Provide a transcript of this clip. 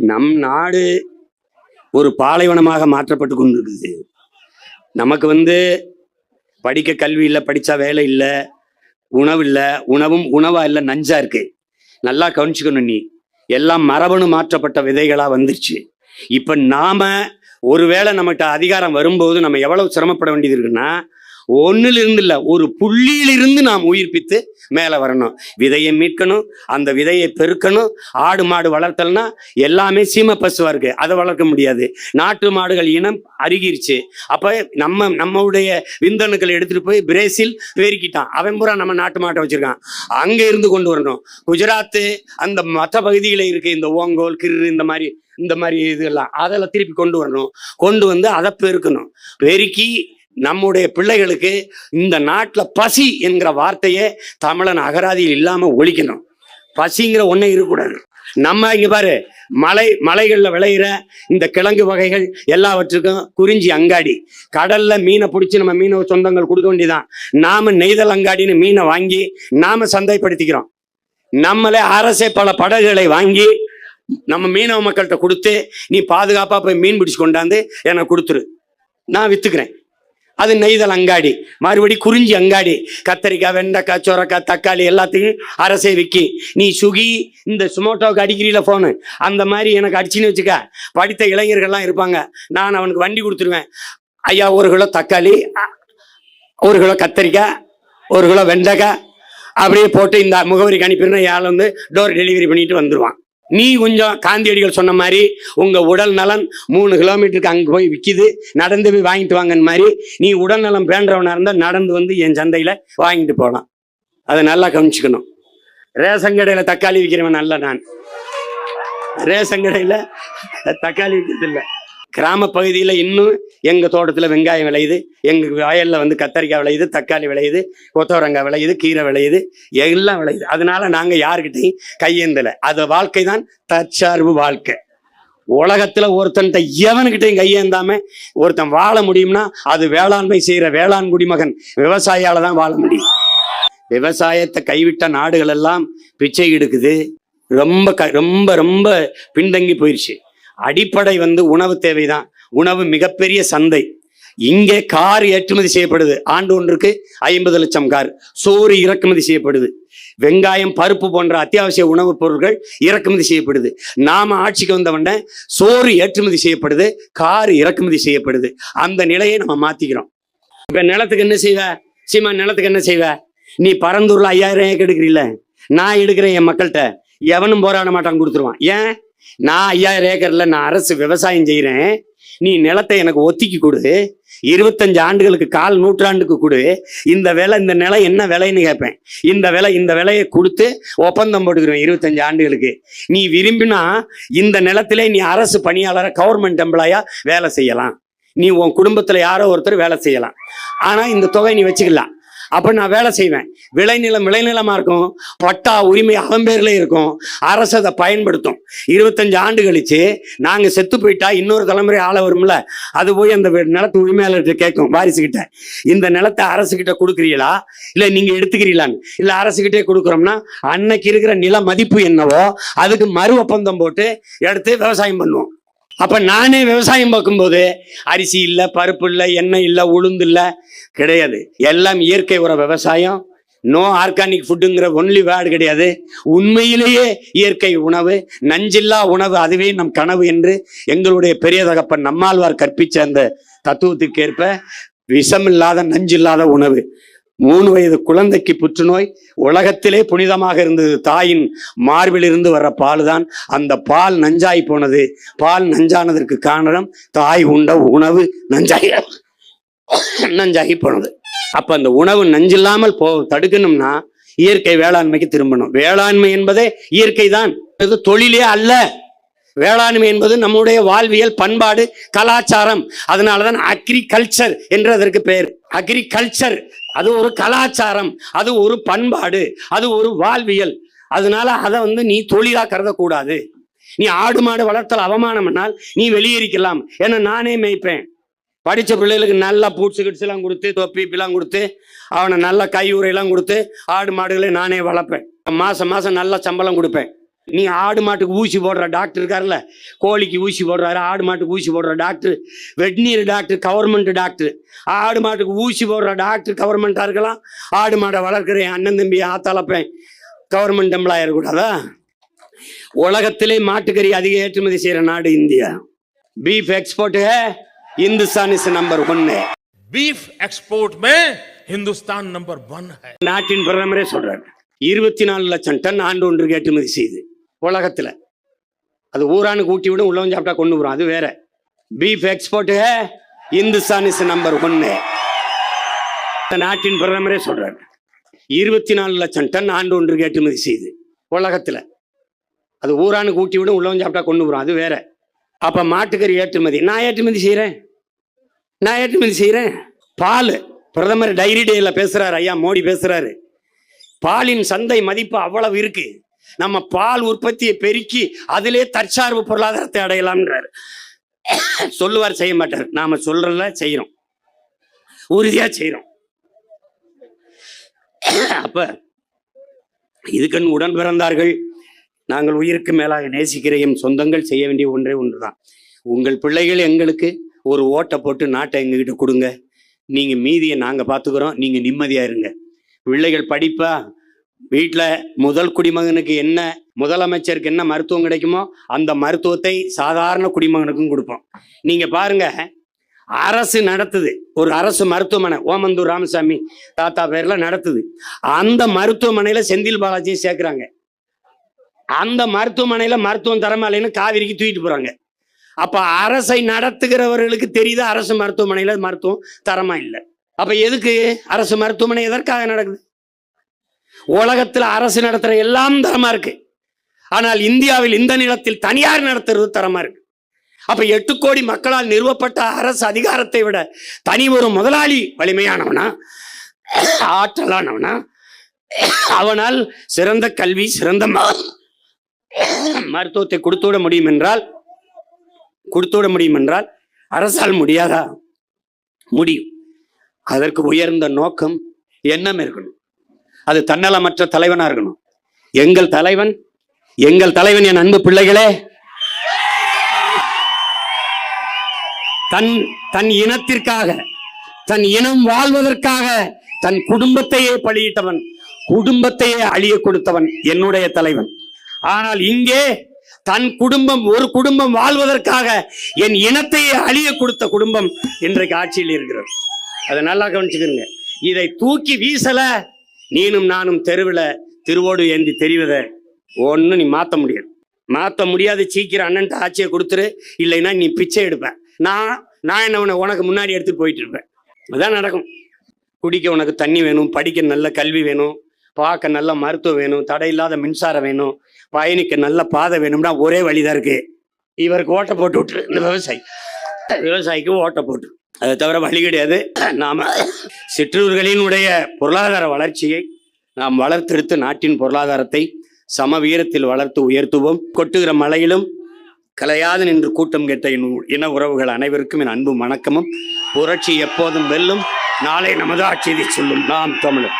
நம் நாடு ஒரு பாலைவனமாக மாற்றப்பட்டு கொண்டிருக்குது நமக்கு வந்து படிக்க கல்வி இல்லை படித்தா வேலை இல்லை உணவு இல்லை உணவும் உணவாக இல்லை நஞ்சா இருக்கு. நல்லா கவனிச்சுக்கணும் நீ. எல்லாம் மரபணு மாற்றப்பட்ட விதைகளாக வந்துருச்சு. இப்போ நாம் ஒருவேளை நம்மகிட்ட அதிகாரம் வரும்போது நம்ம எவ்வளவு சிரமப்பட வேண்டியது இருக்குன்னா ஒண்ணுல இருந்து இல்லை ஒரு புள்ளியிலிருந்து நாம் உயிர்ப்பித்து மேலே வரணும். விதையை மீட்கணும் அந்த விதையை பெருக்கணும் ஆடு மாடு வளர்த்தல்னா எல்லாமே சீம பசுவாக இருக்குது அதை வளர்க்க முடியாது. நாட்டு மாடுகள் இனம் அருகிருச்சு. அப்போ நம்ம நம்மளுடைய விந்தணுக்களை எடுத்துகிட்டு போய் பிரேசில் பெருக்கிட்டான். அவன் பூரா நம்ம நாட்டு மாட்டை வச்சுருக்கான். அங்கே இருந்து கொண்டு வரணும். குஜராத்து அந்த மற்ற பகுதியில் இருக்குது இந்த ஓங்கோல் கிரு இந்த மாதிரி இந்த மாதிரி இதெல்லாம் அதெல்லாம் திருப்பி கொண்டு வரணும். கொண்டு வந்து அதை பெருக்கணும். பெருக்கி நம்முடைய பிள்ளைகளுக்கு இந்த நாட்டில் பசி என்கிற வார்த்தையே தமிழன் அகராதியில் இல்லாமல் ஒழிக்கணும். பசிங்கிற ஒண்ணே இருக்கக்கூடாது. நம்ம இங்கே பாரு மலை மலைகளில் விளையிற இந்த கிழங்கு வகைகள் எல்லாவற்றுக்கும் குறிஞ்சி அங்காடி. கடல்ல மீனை பிடிச்சி நம்ம மீனவ சொந்தங்கள் கொடுக்க வேண்டியதான் நாம நெய்தல் அங்காடின்னு மீனை வாங்கி நாம சந்தைப்படுத்திக்கிறோம். நம்மளே அரசே பல படகுகளை வாங்கி நம்ம மீனவ மக்கள்கிட்ட கொடுத்து நீ பாதுகாப்பா போய் மீன் பிடிச்சு கொண்டாந்து எனக்கு கொடுத்துரு. நான் வித்துக்கிறேன். அது நெய்தல் அங்காடி மறுபடி குறிஞ்சி அங்காடி கத்தரிக்காய் வெண்டைக்காய் சொரக்காய் தக்காளி எல்லாத்தையும் அரசே விற்கி நீ சுகி இந்த சுமோட்டோவுக்கு அடிக்கிறீல ஃபோனு அந்த மாதிரி எனக்கு அடிச்சுன்னு வச்சுக்க. படித்த இளைஞர்கள்லாம் இருப்பாங்க. நான் அவனுக்கு வண்டி கொடுத்துருவேன். ஐயா ஒரு கிலோ தக்காளி ஒரு கிலோ கத்தரிக்காய் ஒரு கிலோ வெண்டைக்காய் அப்படியே போட்டு இந்த முகவரிக்கு அனுப்பிடுனா யாழ் வந்து டோர் டெலிவரி பண்ணிட்டு வந்துடுவான் நீ கொஞ்சம் காந்தியடிகள் சொன்ன மாதிரி உங்க உடல் நலன் மூணு கிலோமீட்டருக்கு அங்கே போய் விற்கிது நடந்து போய் வாங்கிட்டு வாங்கன்னு மாதிரி நீ உடல் நலம் பேண்டவனா இருந்தால் நடந்து வந்து என் சந்தையில வாங்கிட்டு போகலாம் அதை நல்லா கவனிச்சுக்கணும். ரேஷன் கடையில் தக்காளி விற்கிறவன் நல்ல நான். ரேஷன் கடையில் தக்காளி விற்கிறது இல்லை. கிராம பகுதியில் இன்னும் எங்கள் தோட்டத்தில் வெங்காயம் விளையுது எங்கள் வயலில் வந்து கத்தரிக்காய் விளையுது தக்காளி விளையுது கொத்தவரங்காய் விளையுது கீரை விளையுது எல்லாம் விளையுது. அதனால நாங்கள் யாருக்கிட்டையும் கையேந்தலை. அது வாழ்க்கை தான் தற்சார்பு வாழ்க்கை. உலகத்தில் ஒருத்தன்கிட்ட எவனுக்கிட்டையும் கையேந்தாம ஒருத்தன் வாழ முடியும்னா அது வேளாண்மை செய்கிற வேளாண் குடிமகன் விவசாயியால் தான் வாழ முடியும். விவசாயத்தை கைவிட்ட நாடுகள் எல்லாம் பிச்சை எடுக்குது. ரொம்ப க ரொம்ப ரொம்ப பின்தங்கி போயிடுச்சு அடிப்படை வந்து உணவு தேவைதான். உணவு மிகப்பெரிய சந்தை. இங்கே கார் ஏற்றுமதி செய்யப்படுது. ஆண்டு ஒன்றுக்கு ஐம்பது லட்சம் கார். சோறு இறக்குமதி செய்யப்படுது. வெங்காயம் பருப்பு போன்ற அத்தியாவசிய உணவுப் பொருட்கள் இறக்குமதி செய்யப்படுது. நாம ஆட்சிக்கு வந்தவன சோறு ஏற்றுமதி செய்யப்படுது கார் இறக்குமதி செய்யப்படுது. அந்த நிலையை நம்ம மாத்திக்கிறோம். இப்ப நிலத்துக்கு என்ன செய்வ? சீமா நிலத்துக்கு என்ன செய்வ? நீ பரந்தூர்ல ஐயாயிரம் ஏக்கர் எடுக்கிறீல்ல. நான் எடுக்கிறேன் என் மக்கள்கிட்ட. எவனும் போராட மாட்டான் கொடுத்துருவான். ஏன்? நான் ஐயாயிரம் ஏக்கர்ல நான் அரசு விவசாயம் செய்யறேன் நீ நிலத்தை எனக்கு ஒத்திக்கி கொடு. இருபத்தஞ்சு ஆண்டுகளுக்கு கால் நூற்றாண்டுக்கு கொடு. இந்த விலை இந்த நிலம் என்ன விலைன்னு கேட்பேன். இந்த விலை இந்த விலையை கொடுத்து ஒப்பந்தம் போட்டுக்கிறேன் இருபத்தஞ்சு ஆண்டுகளுக்கு. நீ விரும்பினா இந்த நிலத்திலே நீ அரசு பணியாளரை கவர்மெண்ட் எம்ப்ளாயா வேலை செய்யலாம். நீ உன் குடும்பத்துல யாரோ ஒருத்தர் வேலை செய்யலாம். ஆனா இந்த தொகை நீ வச்சுக்கலாம். அப்ப நான் வேலை செய்வேன். விளைநிலம் விளைநிலமா இருக்கும். பட்டா உரிமை அவன் இருக்கும். அரசு அதை பயன்படுத்தும். இருபத்தஞ்சு ஆண்டு கழிச்சு நாங்க செத்து போயிட்டா இன்னொரு தலைமுறை ஆள வரும்ல? அது போய் அந்த நிலத்து உரிமையாளர்கிட்ட கேட்கும் வாரிசுகிட்ட இந்த நிலத்தை அரசுகிட்ட கொடுக்குறீங்களா இல்ல நீங்க எடுத்துக்கிறீங்களான்னு இல்ல அரசுகிட்டே கொடுக்குறோம்னா அன்னைக்கு இருக்கிற நில மதிப்பு என்னவோ அதுக்கு மறு ஒப்பந்தம் போட்டு எடுத்து விவசாயம் பண்ணுவோம். அப்ப நானே விவசாயம் பார்க்கும்போது அரிசி இல்லை பருப்பு இல்லை எண்ணெய் இல்லை உளுந்து இல்லை கிடையாது. எல்லாம் இயற்கை உர விவசாயம். நோ ஆர்கானிக் ஃபுட்டுங்கிற ஒன்லி வேர்டு கிடையாது. உண்மையிலேயே இயற்கை உணவு நஞ்சில்லா உணவு அதுவே நம் கனவு என்று எங்களுடைய பெரிய தகப்பன் நம்மாழ்வார் கற்பித்த அந்த தத்துவத்துக்கு ஏற்ப விஷமில்லாத நஞ்சில்லாத உணவு. மூணு வயது குழந்தைக்கு புற்றுநோய் உலகத்திலே புனிதமாக இருந்தது. தாயின் மார்பிலிருந்து வர்ற பால் தான் அந்த பால் நஞ்சாய் போனது. பால் நஞ்சானதற்கு காரணம் தாய் உண்ட உணவு நஞ்சாகி நஞ்சாகி போனது. அப்ப அந்த உணவு நஞ்சில்லாமல் போ தடுக்கணும்னா இயற்கை வேளாண்மைக்கு திரும்பணும். வேளாண்மை என்பதே இயற்கை தான் தொழிலே அல்ல. வேளாண்மை என்பது நம்முடைய வாழ்வியல் பண்பாடு கலாச்சாரம். அதனால தான் அக்ரிகல்ச்சர் என்று அதற்கு பெயர். அக்ரிகல்ச்சர் அது ஒரு கலாச்சாரம் அது ஒரு பண்பாடு அது ஒரு வாழ்வியல். அதனால அதை வந்து நீ தொழிலாக கருதக்கூடாது. நீ ஆடு மாடு வளர்த்தல் அவமானம்னால் நீ வெளியேறிக்கலாம். ஏன்னா நானே மேய்ப்பேன். படித்த பிள்ளைகளுக்கு நல்லா பூட்ஸு கிட்ஸ்லாம் கொடுத்து தொப்பி இப்பெல்லாம் கொடுத்து அவனை நல்ல கை உரையெல்லாம் கொடுத்து ஆடு மாடுகளை நானே வளர்ப்பேன். மாதம் மாதம் நல்ல சம்பளம் கொடுப்பேன். நீ ஆடு மாட்டுக்கு ஊசி போடுற டாக்டர் இருக்காருல்ல? கோழிக்கு ஊசி போடுறாரு ஆடு மாட்டுக்கு ஊசி போடுற doctor veterinary doctor government doctor. ஆடு மாட்டுக்கு ஊசி போடுற டாக்டர் கவர்மெண்ட்டாக இருக்கலாம். ஆடு மாடை வளர்க்குற என் அண்ணன் தம்பி ஆத்தாளப்பேன். கவர்மெண்ட் எம்ப்ளாயாக இருக்கக்கூடாதா உலகத்திலே மாட்டுக்கறி அதிக ஏற்றுமதி செய்கிற நாடு India. Beef export Hindustan is number ஒன்னு பீஃப் எக்ஸ்போர்ட் மே இந்துஸ்தான் நம்பர் ஒன் நாட்டின் பிரதமரே சொல்றாரு இருபத்தி நாலு லட்சம் டன் ஆண்டு ஒன்றுக்கு ஏற்றுமதி செய்யுது உலகத்தில். அது ஊரானுக்கு ஊட்டி விடும் உள்ளவன் சாப்பிட்டா கொண்டு வரும் அது வேற. Beef export Hindustan is number ஒன்னு நாட்டின் பிரதமரே சொல்றாரு. இருபத்தி நாலு லட்சம் டன் ஆண்டு ஒன்றுக்கு ஏற்றுமதி செய்யுது உலகத்தில். அது ஊரானுக்கு ஊட்டி விடும் உள்ளவன் சாப்பிட்டா கொண்டு வரும் அது வேற. அப்போ மாட்டுக்கறி ஏற்றுமதி. நான் ஏற்றுமதி செய்கிறேன் நான் ஏற்றுமதி செய்கிறேன் பால். பிரதமர் டைரி டேயில் பேசுகிறார் ஐயா மோடி பேசுகிறாரு பாலின் சந்தை மதிப்பு அவ்வளவு இருக்குது நம்ம பால் உற்பத்தியை பெருக்கி அதிலே தற்சார்பு பொருளாதாரத்தை அடையலாம்ன்றாரு. சொல்லுவார் செய்ய மாட்டார். நாம சொல்றத செய்யறோம் உறுதியா செய்யறோம் அப்ப இதுக்கண் உடன் பிறந்தார்கள். நாங்கள் உயிருக்கு மேலாக நேசிக்கிற எம் சொந்தங்கள் செய்ய வேண்டிய ஒன்றே ஒன்றுதான். உங்கள் பிள்ளைகள் எங்களுக்கு ஒரு ஓட்டை போட்டு நாட்டை எங்ககிட்ட கொடுங்க. நீங்க மீதியை நாங்க பாத்துக்கிறோம் நீங்க நிம்மதியா இருங்க. பிள்ளைகள் படிப்பா வீட்டில் முதல் குடிமகனுக்கு என்ன முதலமைச்சருக்கு என்ன மருத்துவம் கிடைக்குமோ அந்த மருத்துவத்தை சாதாரண குடிமகனுக்கும் கொடுப்போம். நீங்க பாருங்க அரசு நடத்துது. ஒரு அரசு மருத்துவமனை ஓமந்தூர் ராமசாமி தாத்தா பேர்ல நடத்துது. அந்த மருத்துவமனையில செந்தில் பாலாஜியை சேர்க்குறாங்க. அந்த மருத்துவமனையில மருத்துவம் தரமாலைன்னு காவிரிக்கு தூக்கிட்டு போறாங்க. அப்ப அரசை நடத்துகிறவர்களுக்கு தெரியுது அரசு மருத்துவமனையில மருத்துவம் தரமா இல்லை? அப்ப எதுக்கு அரசு மருத்துவமனை எதற்காக நடக்குது? உலகத்தில் அரசு நடத்துகிற எல்லாம் தரமாக இருக்குது ஆனால் இந்தியாவில் இந்த நிலத்தில் தனியார் நடத்துறது தரமாக இருக்கு. அப்போ எட்டு கோடி மக்களால் நிறுவப்பட்ட அரசு அதிகாரத்தை விட தனி ஒரு முதலாளி வலிமையானவனா? ஆற்றலானவனா? அவனால் சிறந்த கல்வி சிறந்த ம- மருத்துவத்தை கொடுத்து விட முடியும் என்றால் கொடுத்து விட முடியும் என்றால் அரசால் முடியாதா? முடியும். அதற்கு உயர்ந்த நோக்கம் எண்ணம் இருக்கணும். அது தன்னலமற்ற தலைவனா இருக்கணும். எங்கள் தலைவன் எங்கள் தலைவன் என் அன்பு பிள்ளைகளே. தன் தன் இனத்திற்காக தன் இனம் வாழ்வதற்காக தன் குடும்பத்தையே பலியிட்டவன் குடும்பத்தையே அழிய கொடுத்தவன் என்னுடைய தலைவன். ஆனால் இங்கே தன் குடும்பம் ஒரு குடும்பம் வாழ்வதற்காக என் இனத்தையே அழிய கொடுத்த குடும்பம் இன்றைக்கு ஆட்சியில் இருக்கிறது. அதை நல்லா கவனிச்சுக்கிறங்க இதை தூக்கி வீசல நீனும் நானும் தெருவில் திருவோடு ஏந்தி தெரிவதை ஒன்றும் நீ மாற்ற முடியாது. மாற்ற முடியாது சீக்கிரம் அண்ணன்ட்ட ஆட்சியை கொடுத்துரு இல்லைன்னா நீ பிச்சை எடுப்பேன் நான் நான் என்ன உன்னை உனக்கு முன்னாடி எடுத்துகிட்டு போயிட்டு இருப்பேன். அதான் நடக்கும். குடிக்க உனக்கு தண்ணி வேணும் படிக்க நல்ல கல்வி வேணும் பார்க்க நல்ல மருத்துவம் வேணும் தடையில்லாத மின்சாரம் வேணும் பயணிக்க நல்ல பாதை வேணும்னா ஒரே வழிதான் இருக்கு. இவருக்கு ஓட்டை போட்டு விட்டுரு. இந்த விவசாயி. விவசாயிக்கு ஓட்டை போட்டு. அதை தவிர வழி கிடையாது. நாம் சிற்றூர்களினுடைய பொருளாதார வளர்ச்சியை நாம் வளர்த்தெடுத்து நாட்டின் பொருளாதாரத்தை சம வீரத்தில் வளர்த்து உயர்த்துவோம். கொட்டுகிற மழையிலும் கலையாது நின்று கூட்டம் கேட்ட என் இன உறவுகள் அனைவருக்கும் என் அன்பும் வணக்கமும். புரட்சி எப்போதும் வெல்லும். நாளை நமது ஆட்சியை சொல்லும். நாம் தமிழர்.